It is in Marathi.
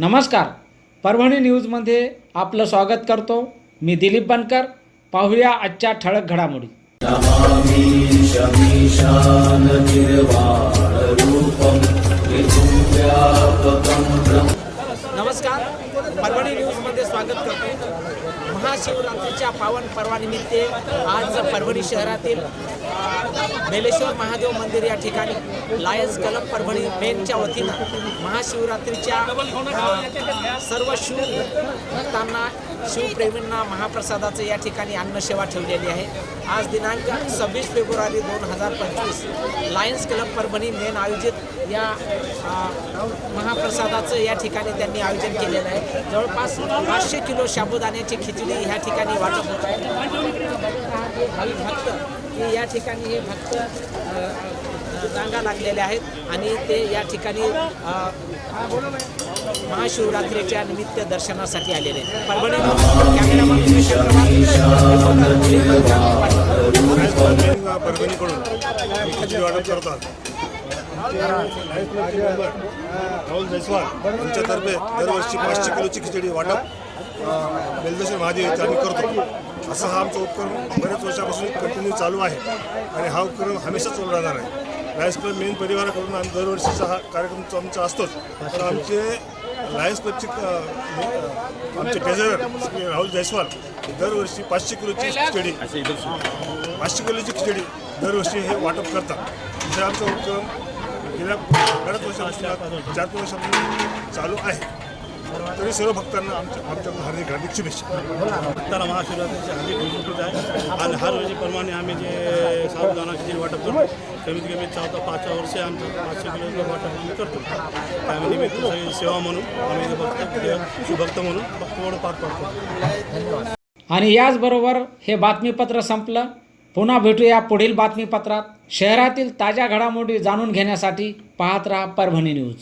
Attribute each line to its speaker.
Speaker 1: नमस्कार. परभणी न्यूजमध्ये आपलं स्वागत करतो. मी दिलीप बनकर. पाहूया आजच्या ठळक घडामोडी. नमस्कार. परभणी न्यूजमध्ये स्वागत करतो. महाशिवरात्रीच्या पावन पर्वानिमित्त आज परभणी शहरातील बेलेश्वर महादेव मंदिर या ठिकाणी लायन्स क्लब परभणी मेनच्या वतीनं महाशिवरात्रीच्या सर्व शिव भक्तांना शिवप्रेमींना महाप्रसादाचं या ठिकाणी अन्नसेवा ठेवलेली आहे. आज दिनांक सव्वीस फेब्रुवारी दोन हजार पंचवीस लायन्स क्लब परभणी मेन आयोजित या महाप्रसादाचं या ठिकाणी त्यांनी आयोजन केलेलं आहे. जवळपास पाचशे किलो शाबुदाण्याची खिचडी ह्या ठिकाणी वाटप होत आहे. भाविक भक्त की या ठिकाणी हे भक्त रांगा लागलेले आहेत आणि ते या ठिकाणी महाशिवरात्रीच्या निमित्त दर्शनासाठी आलेले परभणी
Speaker 2: परभणीकडून करतात. राहुल जयस्वाल यांच्यातर्फे दरवर्षी पाचशे किलोची खिचडी वाटप बेलदेश्वर महादेव आम्ही करतो. असा हा आमचा उपक्रम बऱ्याच वर्षापासून कंटिन्यू चालू आहे. आणि हा उपक्रम हमेशा चालू राहणार आहे. लायन्स क्लब मेन परिवाराकडून आम्ही दरवर्षीचा हा कार्यक्रम तो आमचा असतोच. तर आमचे लायन्स क्लबचे आमचे ट्रेझरर श्री राहुल जयस्वाल दरवर्षी पाचशे किलोची खिचडी पाचशे किलोची खिचडी दरवर्षी हे वाटप करतात. हे आमचा उपक्रम गेल्या बऱ्याच वर्षापासून चार पाच वर्षापासून चालू आहे. तरी सर्व भक्तांना आमच्या आमच्याकडून हार्दिक हार्दिक शुभेच्छा.
Speaker 3: भक्ताला महाशिवरात्रीची हार्दिक उपस्थित आहे आणि हर वर्षीप्रमाणे आम्ही जे साबुदाणा खिचडी वाटप करतो कमीत कमी चौथा पाचव्या वर्षी आमचं पाचशे किलोचं वाटप आम्ही करतो. त्यामध्ये निमित्त सगळी सेवा म्हणून आम्ही भक्त शिवभक्त म्हणून भक्त म्हणून पार पडतो.
Speaker 1: आणि याचबरोबर हे बातमीपत्र संपलं. पुन्हा भेटूया पुढील बातमीपत्रात. शहरातील ताज्या घडामोडी जाणून घेण्यासाठी पाहत राहा परभणी न्यूज.